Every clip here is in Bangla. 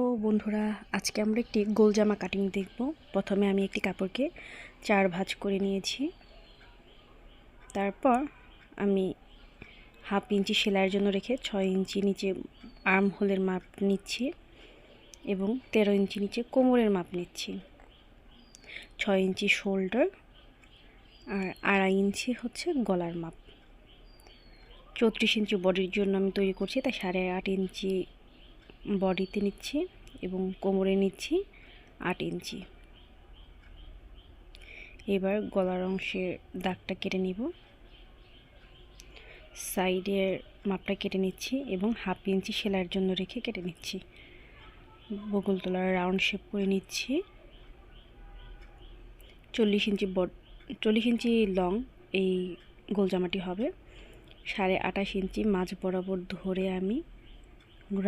তো বন্ধুরা, আজকে আমরা একটি গোল জামা কাটিং দেখব। প্রথমে আমি একটি কাপড়কে চার ভাঁজ করে নিয়েছি। তারপর আমি হাফ ইঞ্চি সেলাইয়ের জন্য রেখে ছয় ইঞ্চি নিচে আর্ম হোলের মাপ নিচ্ছি এবং তেরো ইঞ্চি নিচে কোমরের মাপ নিচ্ছি। ছয় ইঞ্চি শোল্ডার আর আড়াই ইঞ্চি হচ্ছে গলার মাপ। চৌত্রিশ ইঞ্চি বডির জন্য আমি তৈরি করছি, তাই সাড়ে আট ইঞ্চি বডিতে নিচ্ছি এবং কোমরে নিচ্ছি আট ইঞ্চি। এবার গলার অংশের দাগটা কেটে নিব। সাইডের মাপটা কেটে নিচ্ছি এবং হাফ ইঞ্চি সেলাইয়ের জন্য রেখে কেটে নিচ্ছি। বকুল তোলার রাউন্ড শেপ করে নিচ্ছি। চল্লিশ ইঞ্চি বড চল্লিশ ইঞ্চি লং এই গোল জামাটি হবে। সাড়ে আঠাশ ইঞ্চি মাঝ বরাবর ধরে আমি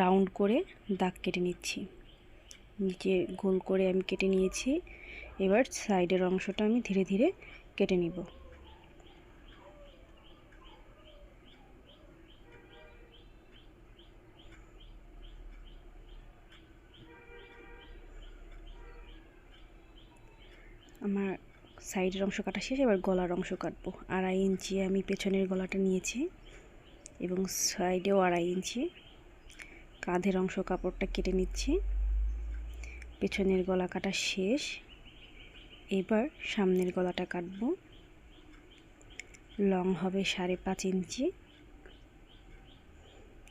রাউন্ড করে দাগ কেটে নিচ্ছি। নিচে গোল করে আমি কেটে নিয়েছি। এবার সাইডের অংশটা আমি ধীরে ধীরে কেটে নিব। আমার সাইডের অংশ কাটা শেষ, এবার গলার অংশ কাটবো। আড়াই ইঞ্চি আমি পেছনের গলাটা নিয়েছি এবং সাইডেও আড়াই ইঞ্চি কাঁধের অংশ কাপড়টা কেটে নিচ্ছি। পেছনের গলা কাটা শেষ। এবার সামনের গলাটা কাটব। লং হবে সাড়ে পাঁচ ইঞ্চি।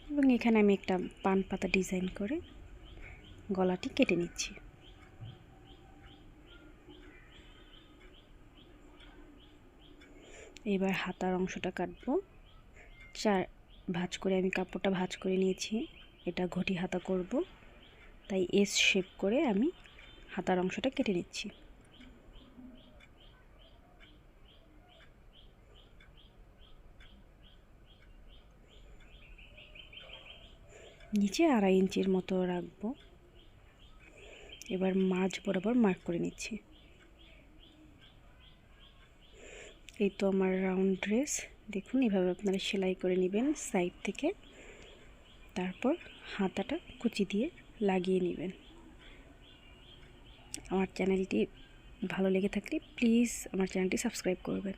এবং এখানে আমি একটা পান পাতা ডিজাইন করে গলাটি কেটে নিচ্ছি। এবার হাতার অংশটা কাটবো। চার, ভাঁজ করে আমি কাপড়টা ভাঁজ করে নিয়েছি। এটা ঘটি হাতা করব। তাই এস শেপ করে আমি হাতার অংশটা কেটে নিচ্ছি। নিচে আড়াই ইঞ্চির মতো রাখব। এবার মাঝ বরাবর মার্ক করে নিচ্ছি। এই তো আমার রাউন্ড ড্রেস দেখুন, এভাবে আপনারা সেলাই করে নেবেন সাইড থেকে। তারপর হাতাটা কুচি দিয়ে লাগিয়ে নেবেন। আমার চ্যানেলটি ভালো লেগে থাকলে প্লিজ আমার চ্যানেলটি সাবস্ক্রাইব করবেন।